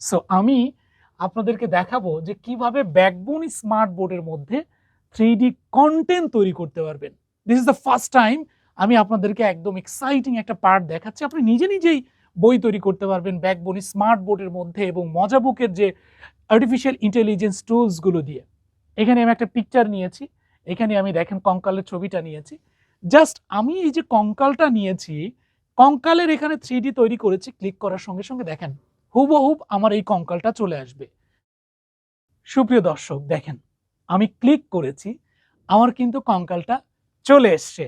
So আমি আপনাদেরকে দেখাবো যে কীভাবে ব্যাকবোন স্মার্ট বোর্ডের মধ্যে থ্রি ডি কন্টেন্ট তৈরি করতে পারবেন। This is the first time আমি আপনাদেরকে একদম এক্সাইটিং একটা পার্ট দেখাচ্ছি। আপনি নিজে নিজেই বই তৈরি করতে পারবেন ব্যাকবোন স্মার্ট বোর্ডের মধ্যে এবং মজা বুকের যে আর্টিফিশিয়াল ইন্টেলিজেন্স টুলসগুলো দিয়ে। এখানে আমি একটা পিকচার নিয়েছি। এখানে আমি দেখেন কঙ্কালের ছবিটা নিয়েছি। জাস্ট আমি এই যে কঙ্কালটা নিয়েছি, কঙ্কালের এখানে থ্রি তৈরি করেছি ক্লিক করার সঙ্গে সঙ্গে দেখেন। হুবহুব আমার এই কঙ্কালটা চলে আসবে। সুপ্রিয় দর্শক, দেখেন, আমি ক্লিক করেছি, আমার কিন্তু কঙ্কালটা চলে এসছে।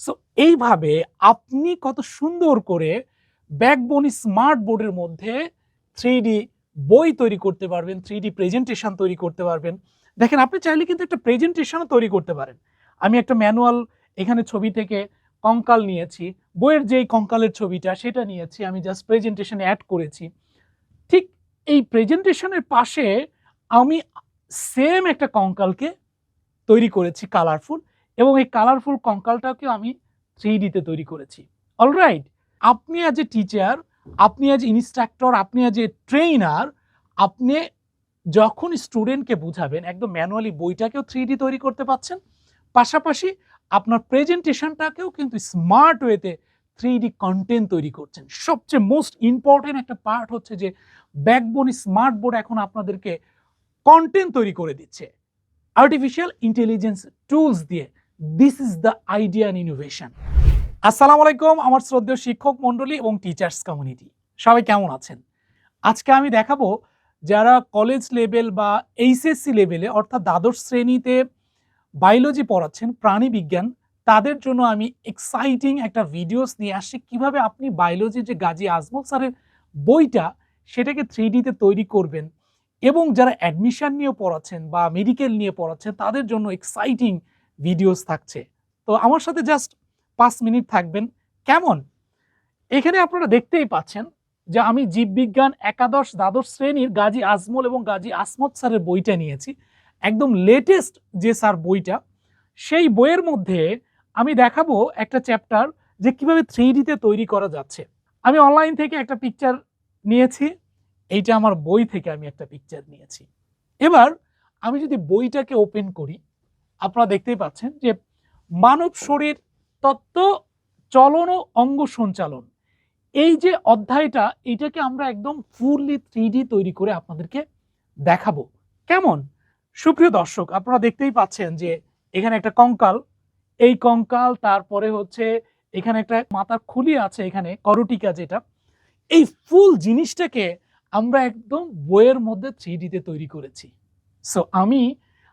সো এইভাবে আপনি কত সুন্দর করে ব্যাকবোন স্মার্ট বোর্ডের মধ্যে থ্রি বই তৈরি করতে পারবেন থ্রি প্রেজেন্টেশন তৈরি করতে পারবেন। দেখেন, আপনি চাইলে কিন্তু একটা প্রেজেন্টেশনও তৈরি করতে পারেন। আমি একটা ম্যানুয়াল এখানে ছবি থেকে কঙ্কাল নিয়েছি, বইয়ের যেই কঙ্কালের ছবিটা, সেটা নিয়েছি, আমি জাস্ট প্রেজেন্টেশনে অ্যাড করেছি। এই প্রেজেন্টেশনের পাশে আমি সেম একটা কঙ্কালকে তৈরি করেছি কালারফুল এবং এই কালারফুল কঙ্কালটাকেও আমি থ্রি ডিতে তৈরি করেছি। অলরাইট আপনি অ্যাজ এ টিচার আপনি অ্যাজ ইনস্ট্রাক্টর আপনি অ্যাজ এ ট্রেইনার আপনি যখন স্টুডেন্টকে বুঝাবেন, একদম ম্যানুয়ালি বইটাকেও থ্রি ডি তৈরি করতে পাচ্ছেন পাশাপাশি আপনার প্রেজেন্টেশনটাকেও কিন্তু স্মার্ট ওয়েতে থ্রি ডি কন্টেন্ট তৈরি করছেন। সবচেয়ে মোস্ট ইম্পর্টেন্ট একটা পার্ট হচ্ছে যে ব্যাকবোন স্মার্ট বোর্ড এখন আপনাদেরকে কন্টেন্ট তৈরি করে দিচ্ছে। আর্টিফিশিয়াল ইন্টেলিজেন্স টুলস দিয়ে this is the idea and innovation আসসালামু আলাইকুম, আমার শ্রদ্ধেয় শিক্ষক মণ্ডলী এবং টিচার্স কমিউনিটি সবাই কেমন আছেন? আজকে আমি দেখাবো যারা কলেজ লেভেল বা এইচএসসি লেভেলে অর্থাৎ দ্বাদশ শ্রেণীতে বায়োলজি পড়াচ্ছেন, প্রাণী বিজ্ঞান, তাদের জন্য আমি এক্সাইটিং একটা ভিডিওস নিয়ে আসছি। কীভাবে আপনি বায়োলজি যে গাজী আজমল স্যারের বইটা সেটাকে থ্রি ডিতে তৈরি করবেন এবং যারা অ্যাডমিশন নিয়ে পড়াচ্ছেন বা মেডিকেল নিয়ে পড়াচ্ছেন, তাদের জন্য এক্সাইটিং ভিডিওস থাকছে। তো আমার সাথে জাস্ট পাঁচ মিনিট থাকবেন। কেমন? এখানে আপনারা দেখতেই পাচ্ছেন যে আমি জীববিজ্ঞান একাদশ দ্বাদশ শ্রেণির গাজী আজমল এবং গাজী আসমত স্যারের বইটা নিয়েছি। একদম লেটেস্ট যে স্যার বইটা, সেই বইয়ের মধ্যে আমি দেখাবো একটা চ্যাপ্টার যে কীভাবে থ্রি ডিতে তৈরি করা যাচ্ছে। আমি অনলাইন থেকে একটা পিকচার নিয়েছি, এইটা আমার বই থেকে আমি একটা পিকচার নিয়েছি। এবার আমি যদি বইটাকে ওপেন করি, আপনারা দেখতেই পাচ্ছেন যে মানব শরীর তত্ত্ব, চলন ও অঙ্গ সঞ্চালন, এই যে অধ্যায়টা, এটাকে আমরা একদম ফুললি থ্রি তৈরি করে আপনাদেরকে দেখাবো। কেমন? সুপ্রিয় দর্শক, আপনারা দেখতেই পাচ্ছেন যে এখানে একটা কঙ্কাল, এই কঙ্কাল তারপরে হচ্ছে এখানে একটা মাথার খুলি আছে এখানে, করটিকা যেটা এই ফুল জিনিসটাকে আমরা একদম বইয়ের মধ্যে থ্রি ডিতে তৈরি করেছি। সো আমি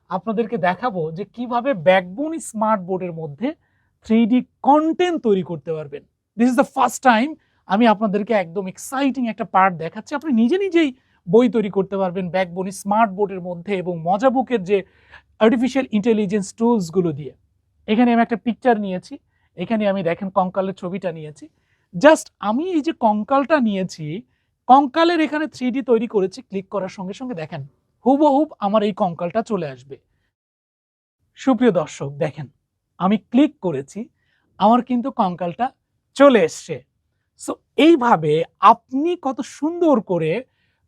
আপনাদেরকে দেখাবো যে কীভাবে ব্যাকবোন স্মার্ট বোর্ডের মধ্যে থ্রি ডি কন্টেন্ট তৈরি করতে পারবেন। This is the first time আমি আপনাদেরকে একদম এক্সাইটিং একটা পার্ট দেখাচ্ছি। আপনি নিজে নিজেই বই তৈরি করতে পারবেন ব্যাকবোন স্মার্ট বোর্ডের মধ্যে এবং মজা বুকের যে আর্টিফিশিয়াল ইন্টেলিজেন্স টুলসগুলো দিয়ে। এখানে আমি একটা পিকচার নিয়েছি। এখানে আমি দেখেন কঙ্কালের ছবিটা নিয়েছি। জাস্ট আমি এই যে কঙ্কালটা নিয়েছি, কঙ্কালের এখানে থ্রি তৈরি করেছি ক্লিক করার সঙ্গে সঙ্গে দেখেন, হুবহুব আমার এই কঙ্কালটা চলে আসবে। সুপ্রিয় দর্শক, দেখেন, আমি ক্লিক করেছি, আমার কিন্তু কঙ্কালটা চলে এসছে। সো এইভাবে আপনি কত সুন্দর করে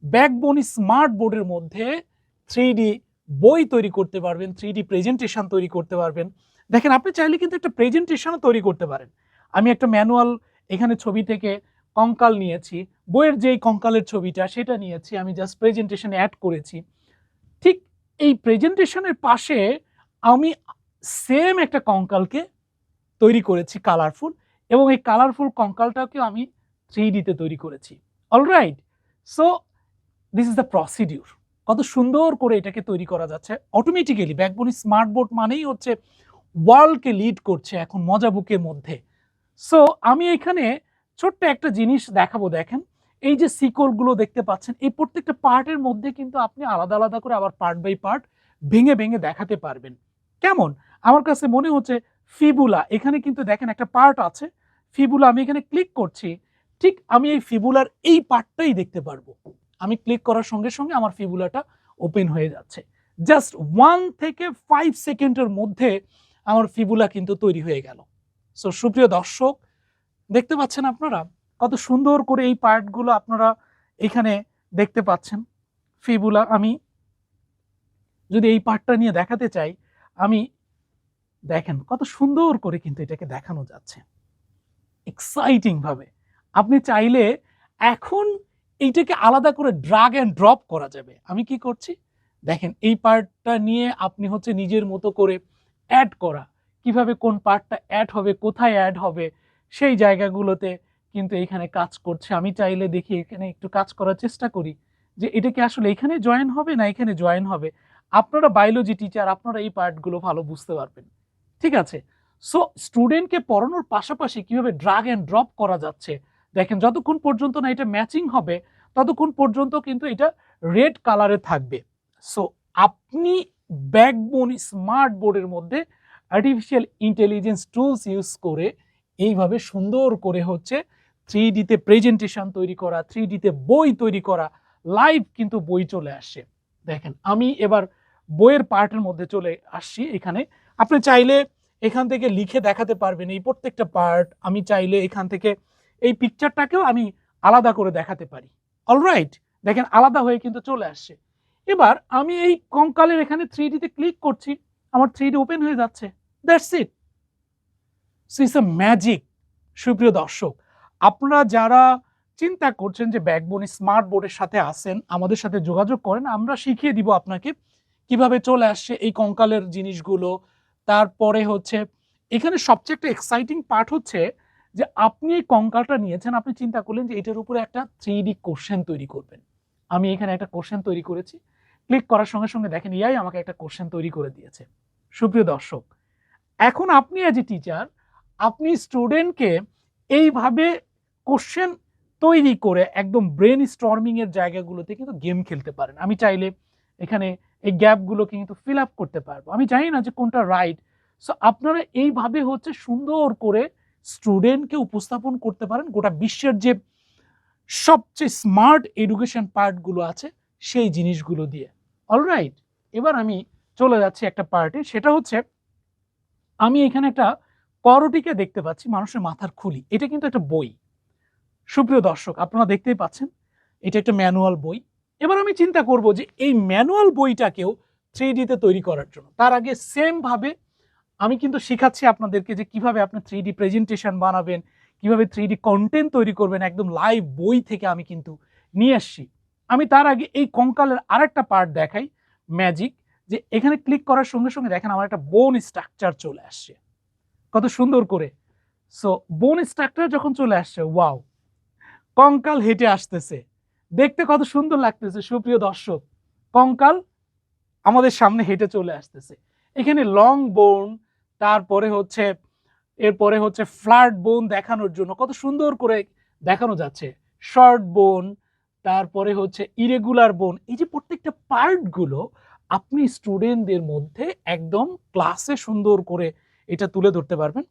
ব্যাকবোন স্মার্ট বোর্ডের মধ্যে থ্রি বই তৈরি করতে পারবেন থ্রি প্রেজেন্টেশন তৈরি করতে পারবেন। দেখেন, আপনি চাইলে কিন্তু একটা প্রেজেন্টেশনও তৈরি করতে পারেন। আমি একটা ম্যানুয়াল এখানে ছবি থেকে কঙ্কাল নিয়েছি। বইয়ের যেই কঙ্কালের ছবিটা, সেটা নিয়েছি। আমি জাস্ট প্রেজেন্টেশনে অ্যাড করেছি। ঠিক এই প্রেজেন্টেশনের পাশে আমি সেম একটা কঙ্কালকে তৈরি করেছি কালারফুল এবং এই কালারফুল কঙ্কালটাকেও আমি থ্রি ডিতে তৈরি করেছি। Alright so this is the procedure কত সুন্দর করে এটাকে তৈরি করা যাচ্ছে। অটোমেটিক্যালি ব্যাকবোন স্মার্ট বোর্ড মানেই হচ্ছে ওয়ার্ল্ডকে লিড করছে এখন মজা বুকের মধ্যে। সো আমি এখানে ছোট্ট একটা জিনিস দেখাবো, দেখেন। এই যে সিকলগুলো দেখতে পাচ্ছেন, এই প্রত্যেকটা পার্টের মধ্যে কিন্তু আপনি আলাদা আলাদা করে আবার পার্ট বাই পার্ট ভেঙে ভেঙে দেখাতে পারবেন। কেমন? আমার কাছে মনে হচ্ছে ফিবুলা এখানে কিন্তু দেখেন একটা পার্ট আছে। ফিবুলা আমি এখানে ক্লিক করছি, ঠিক আমি এই ফিবুলার এই পার্টটাই দেখতে পারব। আমি ক্লিক করার সঙ্গে সঙ্গে আমার ফিবুলাটা ওপেন হয়ে যাচ্ছে। জাস্ট ওয়ান থেকে ফাইভ সেকেন্ডের মধ্যে আমার ফিবুলা কিন্তু তৈরি হয়ে গেল। সো সুপ্রিয় দর্শক, দেখতে পাচ্ছেন আপনারা কত সুন্দর করে এই পার্টগুলো আপনারা এখানে দেখতে পাচ্ছেন। ফিবুলা, আমি যদি এই পার্টটা নিয়ে দেখাতে চাই, আমি দেখেন কত সুন্দর করে কিন্তু এটাকে দেখানো যাচ্ছে। এক্সাইটিং ভাবে। আপনি চাইলে এখন এইটাকে আলাদা করে ড্রাগ অ্যান্ড ড্রপ করা যাবে। আমি কি করছি? দেখেন এই পার্টটা নিয়ে আপনি হচ্ছে নিজের মতো করে অ্যাড করা। কীভাবে কোন পার্টটা অ্যাড হবে, কোথায় অ্যাড হবে, সেই জায়গাগুলোতে কিন্তু এখানে কাজ করছে। আমি চাইলে দেখি এখানে একটু কাজ করার চেষ্টা করি যে এটা কি আসলে এখানে জয়েন হবে না এখানে জয়েন হবে। আপনারা বায়োলজি টিচার আপনারা এই পার্টগুলো ভালো বুঝতে পারবেন। ঠিক আছে? সো স্টুডেন্টকে পড়ানোর পাশাপাশি কীভাবে ড্রাগ অ্যান্ড ড্রপ করা যাচ্ছে, দেখেন যতক্ষণ পর্যন্ত না এটা ম্যাচিং হবে, ততক্ষণ পর্যন্ত কিন্তু এটা রেড কালারে থাকবে। সো আপনি ব্যাকবোন স্মার্ট বোর্ডের মধ্যে আর্টিফিশিয়াল ইন্টেলিজেন্স টুলস ইউজ করে এইভাবে সুন্দর করে হচ্ছে থ্রি ডিতে প্রেজেন্টেশন তৈরি করা থ্রি ডিতে বই তৈরি করা লাইভ কিন্তু বই চলে আসছে দেখেন, আমি এবার বইয়ের পার্টের মধ্যে চলে আসছি এখানে। আপনি চাইলে এখান থেকে লিখে দেখাতে পারবেন এই প্রত্যেকটা পার্ট আমি চাইলে এখান থেকে এই পিকচারটাকেও আমি আলাদা করে দেখাতে পারি। অলরাইট দেখেন, আলাদা হয়ে কিন্তু চলে আসছে। এবার আমি এই কঙ্কালের এখানে থ্রি ডিতে ক্লিক করছি। আমার থ্রি ডি ওপেন হয়ে যাচ্ছে। That's it so it's a magic সুপ্রিয় দর্শক। আপনারা যারা চিন্তা করছেন যে ব্যাকবোন স্মার্ট বোর্ডের সাথে আসেন আমাদের সাথে যোগাযোগ করেন, আমরা শিখিয়ে দিব আপনাকে কীভাবে চলে আসছে এই কঙ্কালের জিনিসগুলো। তারপরে হচ্ছে, এখানে সবচেয়ে একটা এক্সাইটিং পার্ট হচ্ছে যে আপনি এই কঙ্কালটা নিয়েছেন, আপনি চিন্তা করলেন যে এটার উপরে একটা থ্রি ডি কোশ্চেন তৈরি করবেন। আমি এখানে একটা কোশ্চেন তৈরি করেছি। ক্লিক করার সঙ্গে সঙ্গে দেখেন ইয়াই আমাকে একটা কোশ্চেন তৈরি করে দিয়েছে। সুপ্রিয় দর্শক এখন আপনি অ্যাজ এ টিচার আপনি স্টুডেন্টকে এইভাবে কোশ্চেন তৈরি করে একদম ব্রেন স্টর্মিং এর জায়গাগুলোতে কিন্তু গেম খেলতে পারেন। আমি চাইলে এখানে এই গ্যাপগুলোকে কিন্তু ফিল আপ করতে পারব। আমি জানি না যে কোনটা রাইট সো আপনারা এইভাবে হচ্ছে সুন্দর করে স্টুডেন্টকে উপস্থাপন করতে পারেন। গোটা বিশ্বের যে সবচেয়ে স্মার্ট এডুকেশন পার্টগুলো আছে, সেই জিনিসগুলো দিয়ে। অলরাইট এবার আমি চলে যাচ্ছি একটা পার্টে সেটা হচ্ছে আমি এখানে একটা করটিকে দেখতে পাচ্ছি, মানুষের মাথার খুলি। এটা কিন্তু একটা বই। সুপ্রিয় দর্শক, আপনারা দেখতেই পাচ্ছেন, এটা একটা ম্যানুয়াল বই। এবার আমি চিন্তা করব যে এই ম্যানুয়াল বইটাকেও থ্রি ডিতে তৈরি করার জন্য। তার আগে সেম ভাবে আমি কিন্তু শেখাচ্ছি আপনাদেরকে যে কীভাবে আপনি থ্রি ডি প্রেজেন্টেশন বানাবেন, কীভাবে থ্রি ডি কন্টেন্ট তৈরি করবেন, একদম লাইভ বই থেকে আমি কিন্তু নিয়ে আসছি আমি তার আগে এই কঙ্কালের আরেকটা পার্ট দেখাই, ম্যাজিক। যে এখানে ক্লিক করার সঙ্গে সঙ্গে দেখেন আমার একটা বোন স্ট্রাকচার চলে আসছে। কত সুন্দর করে। সো বোন স্ট্রাকচার যখন চলে আসছে ওয়াও কঙ্কাল হেঁটে আসতেছে। দেখতে কত সুন্দর লাগতেছে, সুপ্রিয় দর্শক। কঙ্কাল আমাদের সামনে হেঁটে চলে আসতেছে। এখানে লং বোন তারপরে হচ্ছে, এরপরে হচ্ছে ফ্ল্যাট বোন দেখানোর জন্য কত সুন্দর করে দেখানো যাচ্ছে। শর্ট বোন তারপরে হচ্ছে ইরেগুলার বোন এই যে প্রত্যেকটা পার্টগুলো আপনি স্টুডেন্টদের মধ্যে একদম ক্লাসে সুন্দর করে এটা তুলে ধরতে পারবেন।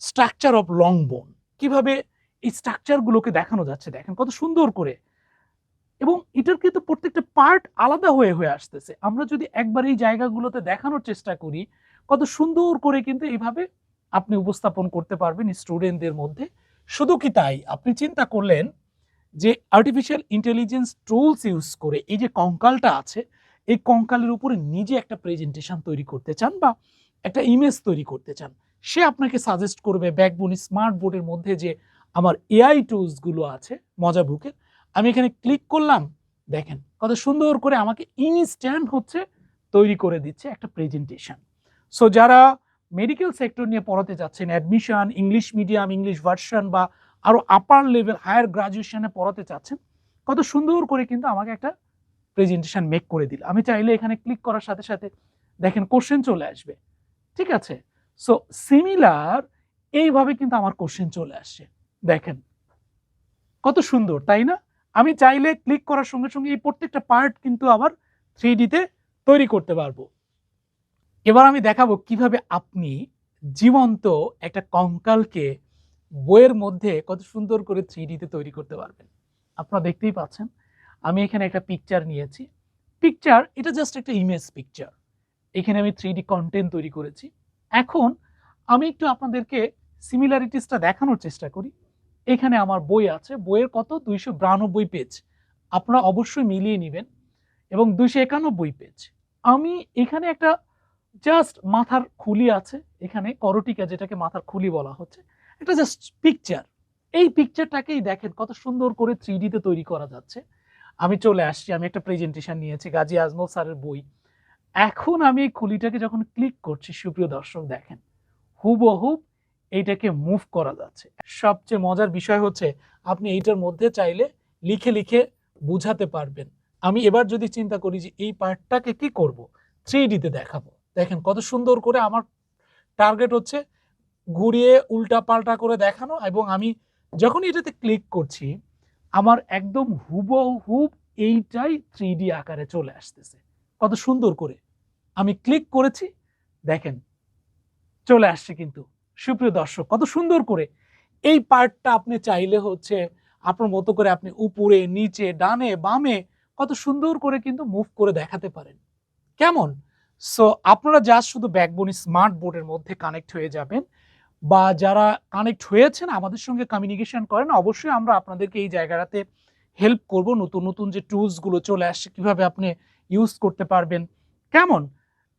স্ট্রাকচার অফ লং বোন কীভাবে এই স্ট্রাকচারগুলোকে দেখানো যাচ্ছে দেখেন, কত সুন্দর করে। এবং এটার কিন্তু প্রত্যেকটা পার্ট আলাদা হয়ে হয়ে আসতেছে। আমরা যদি একবার এই জায়গাগুলোতে দেখানোর চেষ্টা করি, কত সুন্দর করে কিন্তু এইভাবে আপনি উপস্থাপন করতে পারবেন স্টুডেন্টদের মধ্যে। শুধু কি তাই? আপনি চিন্তা করলেন যে আর্টিফিশিয়াল ইন্টেলিজেন্স টুলস ইউজ করে এই যে কঙ্কালটা আছে এই কঙ্কালের উপরে নিজে একটা প্রেজেন্টেশন তৈরি করতে চান বা একটা ইমেজ তৈরি করতে চান, সে আপনাকে সাজেস্ট করবে ব্যাকবোন স্মার্ট বোর্ডের মধ্যে যে আমার এআই টুলসগুলো আছে, মজা বুকের, আমি এখানে ক্লিক করলাম, দেখেন কত সুন্দর করে আমাকে ইনস্ট্যান্ট হচ্ছে তৈরি করে দিচ্ছে একটা প্রেজেন্টেশন সো যারা মেডিকেল সেক্টর নিয়ে পড়াতে যাচ্ছেন admission English medium English version বা আরও আপার লেভেল হায়ার গ্রাজুয়েশনে পড়াতে চাচ্ছেন, কত সুন্দর করে কিন্তু আমাকে একটা প্রেজেন্টেশন মেক করে দিল। আমি চাইলে এখানে ক্লিক করার সাথে সাথে দেখেন কোশ্চেন চলে আসবে। ঠিক আছে? সো সিমিলার এইভাবে কিন্তু আমার কোশ্চেন চলে আসছে দেখেন, কত সুন্দর, তাই না? আমি চাইলে ক্লিক করার সঙ্গে সঙ্গে এই প্রত্যেকটা পার্ট কিন্তু আবার থ্রি ডিতে তৈরি করতে পারব। এবার আমি দেখাবো কীভাবে আপনি জীবন্ত একটা কঙ্কালকে বইয়ের মধ্যে কত সুন্দর করে থ্রি ডিতে তৈরি করতে পারবেন। আপনারা দেখতেই পাচ্ছেন। আমি এখানে একটা পিকচার নিয়েছি। পিকচার এটা জাস্ট একটা ইমেজ পিকচার এখানে আমি থ্রি কন্টেন্ট তৈরি করেছি। এখন আমি একটু আপনাদেরকে সিমিলারিটিসটা দেখানোর চেষ্টা করি। এখানে আমার বই আছে। বইয়ের কত? দুইশো বিরানব্বই পেজ আপনারা অবশ্যই মিলিয়ে নেবেন এবং দুইশো একানব্বই পেজ আমি এখানে একটা জাস্ট মাথার খুলি আছে। এখানে করটিকা যেটাকে মাথার খুলি বলা হচ্ছে। একটা জাস্ট পিকচার এই পিকচারটাকেই দেখেন কত সুন্দর করে থ্রি তৈরি করা যাচ্ছে। আমি চলে আসছি, আমি একটা প্রেজেন্টেশন নিয়েছি, গাজী আজমল স্যারের বই। এখন আমি এই খুলিটাকে যখন ক্লিক করছি, সুপ্রিয় দর্শক দেখেন হুবহুব এইটাকে মুভ করা যাচ্ছে। সবচেয়ে মজার বিষয় হচ্ছে, আপনি এইটার মধ্যে চাইলে লিখে লিখে বুঝাতে পারবেন। আমি এবার যদি চিন্তা করি যে এই পার্টটাকে কি করব থ্রি ডিতে দেখাবো। দেখেন কত সুন্দর করে আমার টার্গেট হচ্ছে ঘুরিয়ে উল্টা পাল্টা করে দেখানো এবং আমি যখন এটাতে ক্লিক করছি আমার একদম হুবহুব এইটাই থ্রি আকারে চলে আসতেছে। কত সুন্দর করে। আমি ক্লিক করেছি, দেখেন, চলে আসছে কিন্তু। সুপ্রিয় দর্শক, কত সুন্দর করে। এই পার্টটা আপনি চাইলে হচ্ছে আপনার মতো করে আপনি উপরে, নিচে, ডানে, বামে, কত সুন্দর করে কিন্তু মুভ করে দেখাতে পারেন। কেমন? সো আপনারা যা শুধু ব্যাকবোনি স্মার্ট বোর্ডের মধ্যে কানেক্ট হয়ে যাবেন। বা যারা কানেক্ট হয়েছেন আমাদের সঙ্গে কমিউনিকেশন করেন, অবশ্যই আমরা আপনাদেরকে এই জায়গাটাতে হেল্প করব। নতুন নতুন যে টুলসগুলো চলে আসছে, কীভাবে আপনি ইউজ করতে পারবেন। কেমন?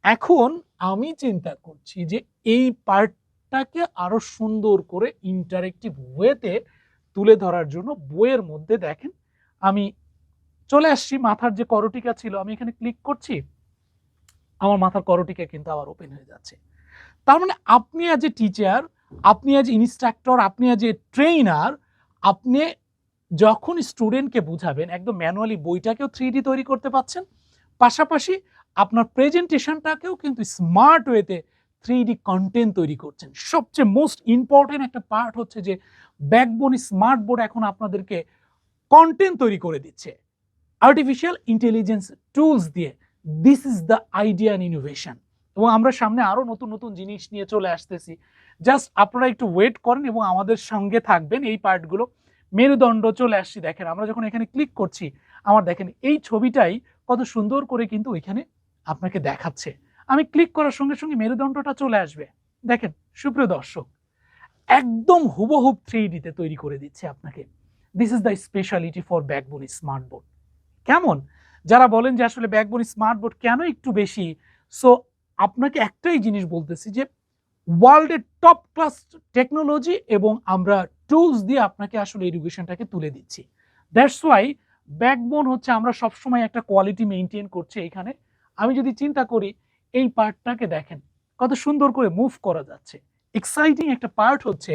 এখন আমি চিন্তা করছি যে এই পার্টটাকে আরও সুন্দর করে ইন্টারেক্টিভ ওয়েতে তুলে ধরার জন্য বইয়ের মধ্যে দেখেন, আমি চলে আসছি। মাথার যে করটিকা ছিল, আমি এখানে ক্লিক করছি, আমার মাথার করটিকা কিন্তু আবার ওপেন হয়ে যাচ্ছে। তার মানে আপনি অ্যাজ এ টিচার আপনি অ্যাজ ইনস্ট্রাক্টর আপনি অ্যাজ এ ট্রেইনার আপনি যখন স্টুডেন্টকে বুঝাবেন, একদম ম্যানুয়ালি বইটাকেও থ্রি তৈরি করতে পাচ্ছেন পাশাপাশি আপনার প্রেজেন্টেশনটাকেও কিন্তু স্মার্ট ওয়েতে থ্রি ডি কন্টেন্ট তৈরি করছেন। সবচেয়ে মোস্ট ইম্পর্টেন্ট একটা পার্ট হচ্ছে যে ব্যাকবোন স্মার্ট বোর্ড এখন আপনাদেরকে কন্টেন্ট তৈরি করে দিচ্ছে। আর্টিফিশিয়াল ইন্টেলিজেন্স টুলস দিয়ে this is the idea innovation এবং আমরা সামনে আরও নতুন নতুন জিনিস নিয়ে চলে আসতেছি। জাস্ট আপনারা একটু ওয়েট করেন এবং আমাদের সঙ্গে থাকবেন এই পার্টগুলো। মেরুদণ্ড চলে আসছি, দেখেন, আমরা যখন এখানে ক্লিক করছি, আমার দেখেন এই ছবিটাই কত সুন্দর করে কিন্তু এখানে আপনাকে দেখাচ্ছে। আমি ক্লিক করার সঙ্গে সঙ্গে মেরুদণ্ডটা চলে আসবে। দেখেন, সুপ্রিয় দর্শক, একদম হুবহুব থ্রি ডিতে তৈরি করে দিচ্ছে আপনাকে। This is the speciality for backbone smart board কেমন? যারা বলেন যে আসলে ব্যাকবোন স্মার্ট বোর্ড কেন একটু বেশি? সো আপনাকে একটাই জিনিস বলতেছি যে ওয়ার্ল্ডের টপ ক্লাস টেকনোলজি এবং আমরা টুলস দিয়ে আপনাকে আসলে এডুকেশনটাকে তুলে দিচ্ছি। দ্যাটস ওয়াই ব্যাকবোন হচ্ছে আমরা সবসময় একটা কোয়ালিটি মেনটেন করছি এখানে। আমি যদি চিন্তা করি, এই পার্টটাকে দেখেন, কত সুন্দর করে মুভ করা যাচ্ছে। এক্সাইটিং একটা পার্ট হচ্ছে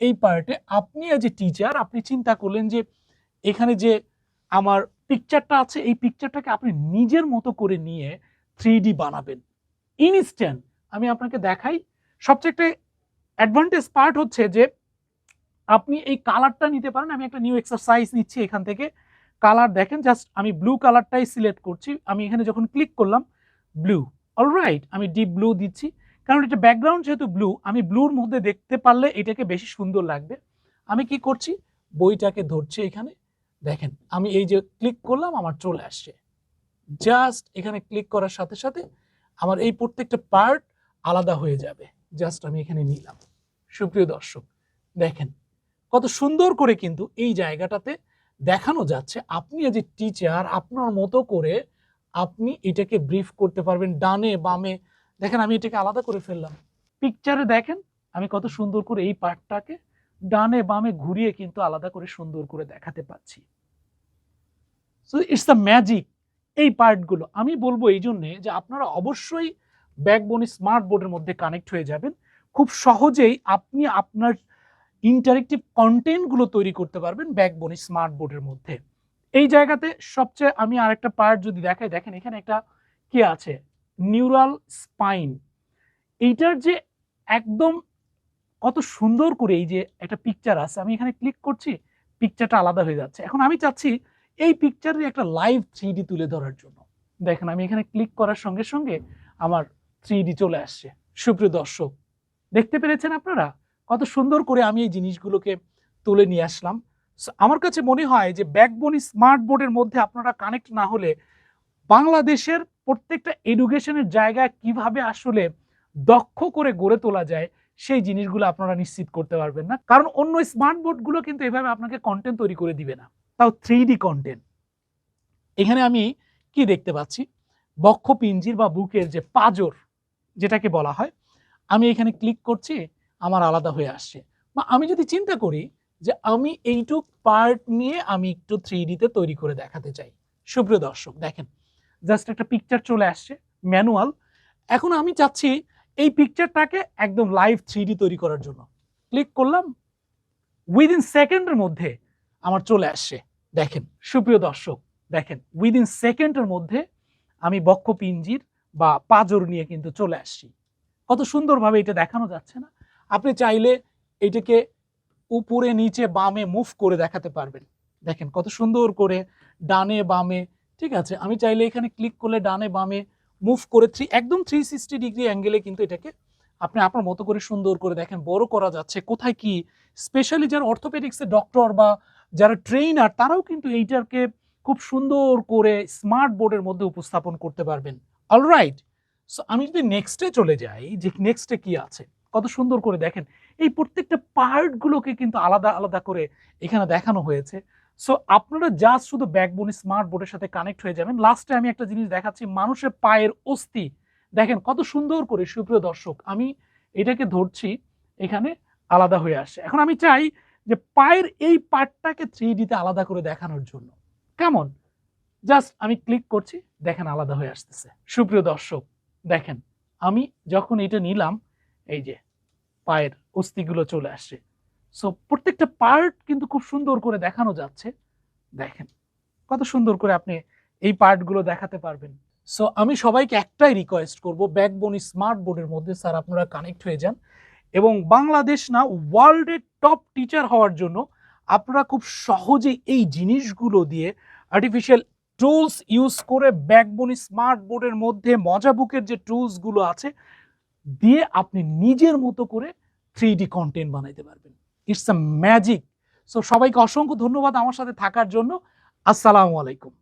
এই পার্টে আপনি অ্যাজ এ টিচার আপনি চিন্তা করলেন যে এখানে যে আমার পিকচারটা আছে, এই পিকচারটাকে আপনি নিজের মতো করে নিয়ে থ্রি বানাবেন। ইনস্ট্যান্ট আমি আপনাকে দেখাই। সবচেয়ে একটা অ্যাডভান্টেজ পার্ট হচ্ছে যে, আপনি এই কালারটা নিতে পারেন। আমি একটা নিউ এক্সারসাইজ নিচ্ছি এখান থেকে। কালার দেখেন জাস্ট আমি ব্লু কালারটাই সিলেক্ট করছি। আমি এখানে যখন ক্লিক করলাম ব্লু অলরাইট আমি ডিপ ব্লু দিচ্ছি। কারণ এটা ব্যাকগ্রাউন্ড যেহেতু ব্লু আমি ব্লুর মধ্যে দেখতে পারলে এটাকে বেশি সুন্দর লাগবে। আমি কি করছি? বইটাকে ধরছি এখানে। দেখেন, আমি এই যে ক্লিক করলাম, আমার চলে আসছে। জাস্ট এখানে ক্লিক করার সাথে সাথে আমার এই প্রত্যেকটা পার্ট আলাদা হয়ে যাবে। জাস্ট আমি এখানে নিলাম। সুপ্রিয় দর্শক, দেখেন, কত সুন্দর করে কিন্তু এই জায়গাটাতে দেখানো যাচ্ছে, আপনি যে টিচার আপনার মতো করে আপনি এটাকে ব্রিফ করতে পারবেন, ডানে, বামে। দেখেন, আমি এটাকে আলাদা করে ফেললাম। পিকচারে দেখেন, আমি কত সুন্দর করে এই পার্টটাকে ডানে, বামে ঘুরিয়ে কিন্তু আলাদা করে সুন্দর করে দেখাতে পাচ্ছি। সো ইটস দ্য ম্যাজিক এই পার্টগুলো। আমি বলব এই জন্যে যে আপনারা অবশ্যই ব্যাকবোন স্মার্ট বোর্ডের মধ্যে কানেক্ট হয়ে যাবেন। খুব সহজেই আপনি আপনার ইন্টারেক্টিভ কন্টেন্টগুলো তৈরি করতে পারবেন ব্যাকবোন স্মার্ট বোর্ডের মধ্যে। এই জায়গাতে সবচেয়ে আমি আরেকটা পার্ট যদি দেখাই, দেখেন এখানে একটা কি আছে? Neural spine. এইটার যে একদম কত সুন্দর করে এই যে একটা পিকচার আছে, আমি এখানে ক্লিক করছি, পিকচারটা আলাদা হয়ে যাচ্ছে। এখন আমি চাচ্ছি এই পিকচারের একটা লাইভ থ্রি তুলে ধরার জন্য। দেখেন, আমি এখানে ক্লিক করার সঙ্গে সঙ্গে আমার থ্রি চলে আসছে। সুপ্রিয় দর্শক, দেখতে পেরেছেন আপনারা? কত সুন্দর করে আমি এই জিনিসগুলোকে তুলে নিয়ে আসলাম। আমার কাছে মনে হয় যে ব্যাকবোন স্মার্ট বোর্ডের মধ্যে আপনারা কানেক্ট না হলে বাংলাদেশের প্রত্যেকটা এডুকেশনের জায়গা কীভাবে আসলে দক্ষ করে গড়ে তোলা যায়, সেই জিনিসগুলো আপনারা নিশ্চিত করতে পারবেন না। কারণ অন্য স্মার্ট বোর্ডগুলো কিন্তু এভাবে আপনাকে কন্টেন্ট তৈরি করে দিবে না। তাও থ্রি ডি কন্টেন্ট এখানে আমি কি দেখতে পাচ্ছি? বক্ষ পিঞ্জির বা বুকের যে পাজর, যেটাকে বলা হয়, আমি এখানে ক্লিক করছি, আমার আলাদা হয়ে আসছে। বা আমি যদি চিন্তা করি যে আমি এইটুক পার্ট নিয়ে আমি একটু থ্রি ডিতে তৈরি করে দেখাতে চাই। সুপ্রিয় দর্শক, দেখেন জাস্ট একটা পিকচার চলে আসছে ম্যানুয়াল এখন আমি চাচ্ছি এই পিকচারটাকে একদম লাইভ থ্রি তৈরি করার জন্য। ক্লিক করলাম উইদিন সেকেন্ডের মধ্যে আমার চলে আসছে। দেখেন, সুপ্রিয় দর্শক, দেখেন উইদিন সেকেন্ডের মধ্যে আমি বক্ষ পিঞ্জির বা পাজর নিয়ে কিন্তু চলে আসছি। কত সুন্দরভাবে এটা দেখানো যাচ্ছে না। আপনি চাইলে এটাকে উপরে, নিচে, বামে মুভ করে দেখাতে পারবেন। দেখেন, কত সুন্দর করে ডানে, বামে, ঠিক আছে? আমি চাইলে এখানে ক্লিক করলে ডানে, বামে মুভ করে থ্রি একদম থ্রি সিক্সটি ডিগ্রি অ্যাঙ্গেলে কিন্তু এটাকে আপনি আপনার মতো করে সুন্দর করে দেখেন, বড় করা যাচ্ছে। কোথায় কি? স্পেশালি যারা অর্থোপেডিক্সের ডক্টর বা যারা ট্রেনার তারাও কিন্তু এইটাকে খুব সুন্দর করে স্মার্ট বোর্ডের মধ্যে উপস্থাপন করতে পারবেন। অলরাইট সো আমি যদি নেক্সটে চলে যাই, যে নেক্সটে কি আছে? কত সুন্দর করে দেখেন, এই প্রত্যেকটা পার্টগুলোকে কিন্তু আলাদা আলাদা করে এখানে দেখানো হয়েছে। সো আপনারা জাস্ট শুধু ব্যাকবোন স্মার্ট বোর্ডের সাথে কানেক্ট হয়ে যাবেন। লাস্টে আমি একটা জিনিস দেখাচ্ছি, মানুষের পায়ের অস্থি। দেখেন, কত সুন্দর করে, সুপ্রিয় দর্শক, আমি এটাকে ধরছি, এখানে আলাদা হয়ে আসে এখন আমি চাই যে পায়ের এই পার্টটাকে থ্রি ডিতে আলাদা করে দেখানোর জন্য। কেমন? জাস্ট আমি ক্লিক করছি, দেখেন আলাদা হয়ে আসতেছে। সুপ্রিয় দর্শক, দেখেন, আমি যখন এটা নিলাম, এই যে পায়ের অস্থিগুলো চলে আসছে। সো প্রত্যেকটা পার্ট কিন্তু খুব সুন্দর করে দেখানো যাচ্ছে। দেখেন, কত সুন্দর করে আপনি এই পার্টগুলো দেখাতে পারবেন। সো আমি সবাইকে একটাই রিকোয়েস্ট করব ব্যাকবোন স্মার্ট বোর্ডের মধ্যে স্যার আপনারা কানেক্ট হয়ে যান। এবং বাংলাদেশ না ওয়ার্ল্ডের টপ টিচার হওয়ার জন্য আপনারা খুব সহজে এই জিনিসগুলো দিয়ে আর্টিফিশিয়াল টুলস ইউজ করে ব্যাকবোন স্মার্ট বোর্ডের মধ্যে মজা বুকের যে টুলসগুলো আছে, দিয়ে আপনি নিজের মতো করে থ্রি ডি কন্টেন্ট বানাইতে পারবেন। ইটস আ ম্যাজিক সো সবাইকে অসংখ্য ধন্যবাদ আমার সাথে থাকার জন্য। আসসালামু আলাইকুম।